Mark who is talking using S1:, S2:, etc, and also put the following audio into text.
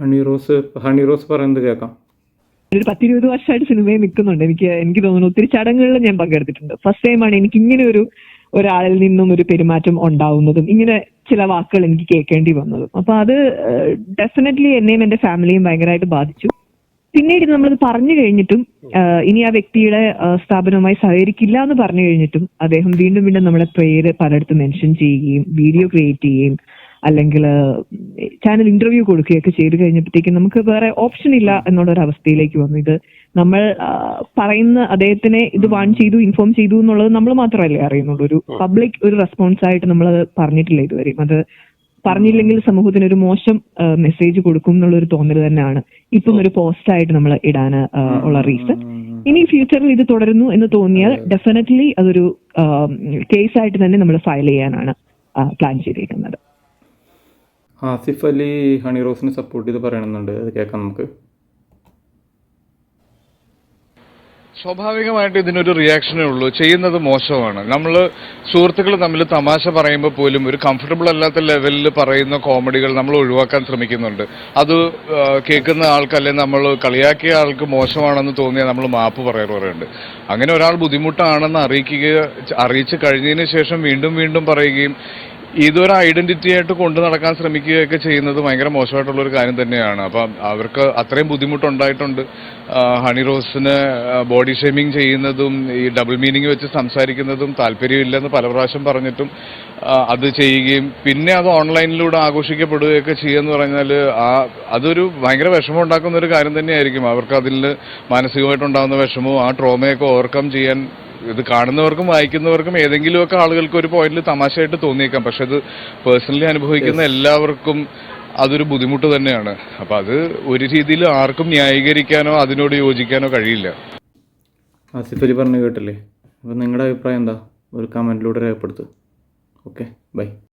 S1: ഹണി റോസ് ഹണി റോസ് പറയുന്നത് കേൾക്കാം.
S2: ഒരു പത്തിരുപത് വർഷമായിട്ട് സിനിമയിൽ നിൽക്കുന്നുണ്ട്. എനിക്ക് എനിക്ക് തോന്നുന്നു ഒത്തിരി ചടങ്ങുകളിൽ ഞാൻ പങ്കെടുത്തിട്ടുണ്ട്. ഫസ്റ്റ് ടൈമാണ് എനിക്ക് ഇങ്ങനെ ഒരു ഒരാളിൽ നിന്നും ഒരു പെരുമാറ്റം ഉണ്ടാവുന്നതും ഇങ്ങനെ ചില വാക്കുകൾ എനിക്ക് കേൾക്കേണ്ടി വന്നതും. അപ്പൊ അത് ഡെഫിനറ്റ്ലി എന്നെയും എന്റെ ഫാമിലിയും ഭയങ്കരമായിട്ട് ബാധിച്ചു. പിന്നീട് നമ്മളത് പറഞ്ഞു കഴിഞ്ഞിട്ടും ഇനി ആ വ്യക്തിയുടെ സ്ഥാപനവുമായി സഹകരിക്കില്ല എന്ന് പറഞ്ഞു കഴിഞ്ഞിട്ടും അദ്ദേഹം വീണ്ടും വീണ്ടും നമ്മുടെ പേര് പലയിടത്തും മെൻഷൻ ചെയ്യുകയും വീഡിയോ ക്രിയേറ്റ് ചെയ്യുകയും അല്ലെങ്കിൽ ചാനൽ ഇന്റർവ്യൂ കൊടുക്കുകയൊക്കെ ചെയ്തു കഴിഞ്ഞപ്പോഴത്തേക്കും നമുക്ക് വേറെ ഓപ്ഷൻ ഇല്ല എന്നുള്ളൊരു അവസ്ഥയിലേക്ക് വന്നു. ഇത് നമ്മൾ പറയുന്ന അദ്ദേഹത്തിനെ ഇത് വാൺ ചെയ്തു ഇൻഫോം ചെയ്തു എന്നുള്ളത് നമ്മൾ മാത്രമല്ലേ അറിയുന്നുള്ളൂ. ഒരു പബ്ലിക് ഒരു റെസ്പോൺസ് ആയിട്ട് നമ്മൾ പറഞ്ഞിട്ടില്ല ഇതുവരെയും. അത് പറഞ്ഞില്ലെങ്കിൽ സമൂഹത്തിന് ഒരു മോശം മെസ്സേജ് കൊടുക്കും എന്നുള്ളൊരു തോന്നൽ തന്നെയാണ് ഇപ്പം ഒരു പോസ്റ്റ് ആയിട്ട് നമ്മൾ ഇടാൻ ഉള്ള റീസൺ ഇനി ഫ്യൂച്ചറിൽ ഇത് തുടരുന്നു എന്ന് തോന്നിയാൽ ഡെഫിനറ്റ്ലി അതൊരു കേസ് ആയിട്ട് തന്നെ നമ്മൾ ഫയൽ ചെയ്യാനാണ് പ്ലാൻ ചെയ്തിരിക്കുന്നത്.
S1: ആസിഫ് അലി ഹണി റോസിനെ സപ്പോർട്ട് ചെയ്ത് പറയണമെന്നുണ്ട്. അത് കേൾക്കാം നമുക്ക്.
S3: സ്വാഭാവികമായിട്ട് ഇതിനൊരു റിയാക്ഷനേ ഉള്ളൂ. ചെയ്യുന്നത് മോശമാണ്. നമ്മൾ സുഹൃത്തുക്കൾ തമ്മിൽ തമാശ പറയുമ്പോൾ പോലും ഒരു കംഫർട്ടബിൾ അല്ലാത്ത ലെവലിൽ പറയുന്ന കോമഡികൾ നമ്മൾ ഒഴിവാക്കാൻ ശ്രമിക്കുന്നുണ്ട്. അത് കേൾക്കുന്ന ആൾക്ക് അല്ലെങ്കിൽ നമ്മൾ കളിയാക്കിയ ആൾക്ക് മോശമാണെന്ന് തോന്നിയാൽ നമ്മൾ മാപ്പ് പറയാറുണ്ട് അങ്ങനെ ഒരാൾ ബുദ്ധിമുട്ടാണെന്ന് അറിയിക്കുക അറിയിച്ച് കഴിഞ്ഞതിന് ശേഷം വീണ്ടും വീണ്ടും പറയുകയും ഇതൊരു ഐഡന്റിറ്റി ആയിട്ട് കൊണ്ടു നടക്കാൻ ശ്രമിക്കുകയൊക്കെ ചെയ്യുന്നത് ഭയങ്കര മോശമായിട്ടുള്ള ഒരു കാര്യം തന്നെയാണ്. അപ്പം അവർക്ക് അത്രയും ബുദ്ധിമുട്ടുണ്ടായിട്ടുണ്ട്. ഹണി റോസിന് ബോഡി ഷേമിങ് ചെയ്യുന്നതും ഈ ഡബിൾ മീനിങ് വെച്ച് സംസാരിക്കുന്നതും താല്പര്യമില്ലെന്ന് പല പ്രാവശ്യം പറഞ്ഞിട്ടും അത് ചെയ്യുകയും പിന്നെ അത് ഓൺലൈനിലൂടെ ആഘോഷിക്കപ്പെടുകയൊക്കെ ചെയ്യുമെന്ന് പറഞ്ഞാൽ ആ അതൊരു ഭയങ്കര വിഷമം ഉണ്ടാക്കുന്ന ഒരു കാര്യം തന്നെയായിരിക്കും. അവർക്ക് അതിൽ മാനസികമായിട്ടുണ്ടാകുന്ന വിഷമവും ആ ട്രോമയൊക്കെ ഓവർകം ചെയ്യാൻ ഇത് കാണുന്നവർക്കും വായിക്കുന്നവർക്കും ഏതെങ്കിലുമൊക്കെ ആളുകൾക്ക് ഒരു പോയിന്റിൽ തമാശയായിട്ട് തോന്നിയേക്കാം. പക്ഷെ അത് പേഴ്സണലി അനുഭവിക്കുന്ന എല്ലാവർക്കും അതൊരു ബുദ്ധിമുട്ട് തന്നെയാണ്. അപ്പൊ അത് ഒരു രീതിയിൽ ആർക്കും ന്യായീകരിക്കാനോ അതിനോട് യോജിക്കാനോ കഴിയില്ല.
S1: ആസിഫ് അലി പറഞ്ഞു കേട്ടില്ലേ? അപ്പൊ നിങ്ങളുടെ അഭിപ്രായം എന്താ? ഒരു കമന്റിലൂടെ രേഖപ്പെടുത്തുക ഓക്കെ ബൈ